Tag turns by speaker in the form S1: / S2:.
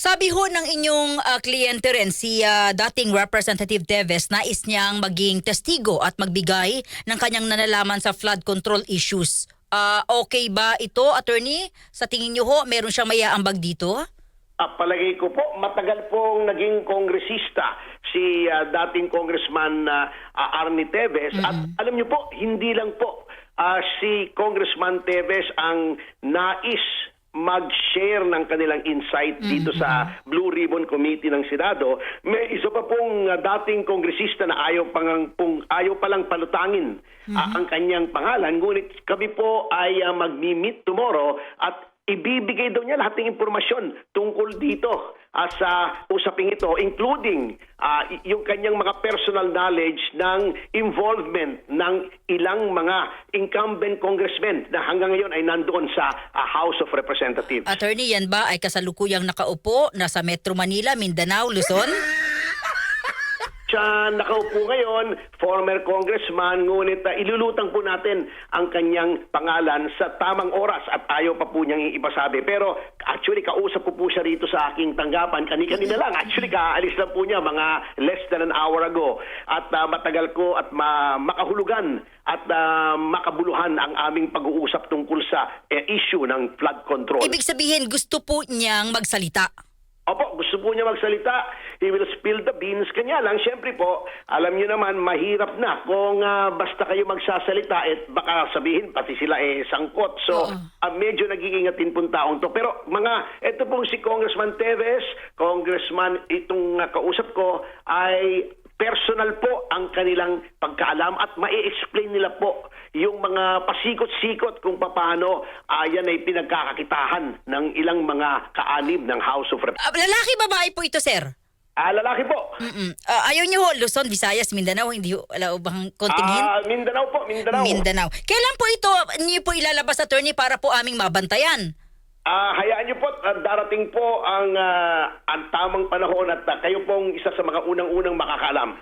S1: Sabi ho ng inyong ah, kliyente rin, si ah, dating Representative Teves, nais niyang maging testigo at magbigay ng kanyang nalalaman sa flood control issues. Ah, okay ba ito, attorney? Sa tingin niyo ho, meron siyang mayaambag dito?
S2: Ah, palagay ko po, matagal pong naging kongresista si ah, dating congressman ah, Arnie Teves. At alam niyo po, hindi lang po ah, si Congressman Teves ang nais mag-share ng kanilang insight dito sa Blue Ribbon Committee ng Senado. May isa pa pong ah, dating kongresista na ayaw, pang, pong, ayaw palang palutangin ah, ang kanyang pangalan. Ngunit kami po ay ah, magmi-meet tomorrow at ibibigay daw niya lahat ng impormasyon tungkol dito ah, sa usaping ito, including y- yung kanyang mga personal knowledge ng involvement ng ilang mga incumbent congressmen na hanggang ngayon ay nandoon sa ah, House of Representatives.
S1: Attorney, yan ba ay kasalukuyang nakaupo nasa Metro Manila, Mindanao, Luzon?
S2: Siya nakaupo ngayon, former congressman, ngunit ah, ilulutang po natin ang kanyang pangalan sa tamang oras at ayaw pa po niyang ipasabi. Pero actually, kausap ko po siya rito sa aking tanggapan. Kani-kanina lang. Actually, kaalis lang po niya mga less than an hour ago. At ah, matagal ko at ma- makahulugan at ah, makabuluhan ang aming pag-uusap tungkol sa eh, issue ng flood control.
S1: Ibig sabihin, gusto po niyang magsalita.
S2: Opo, gusto po niya magsalita. He will spill the beans. Kanya lang, siyempre po, alam niyo naman, mahirap na kung ah, basta kayo magsasalita, eh, baka sabihin, pati sila eh, sangkot. So, ah, medyo nag-iingatin pong taong to. Pero mga, ito pong si Congressman Teves, Congressman, itong ah, kausap ko, ay personal po ang kanilang pagkaalam at mai-explain nila po yung mga pasikot-sikot kung paano ah, yan ay pinagkakakitahan ng ilang mga kaanib ng House of Representatives.
S1: Ah, lalaki babae po ito, sir?
S2: Ah, lalaki po.
S1: Mm-mm. Ah, ayaw niyo ho, Luzon, Visayas, Mindanao, hindi ho, wala ho bang kontingin?
S2: Ah, Mindanao po, Mindanao.
S1: Mindanao. Kailan po ito niyo po ilalabas, attorney, para po aming mabantayan?
S2: Ah, hayaan niyo po, ah, darating po ang, ah, ang tamang panahon at ah, kayo pong isa sa mga unang-unang makakaalam.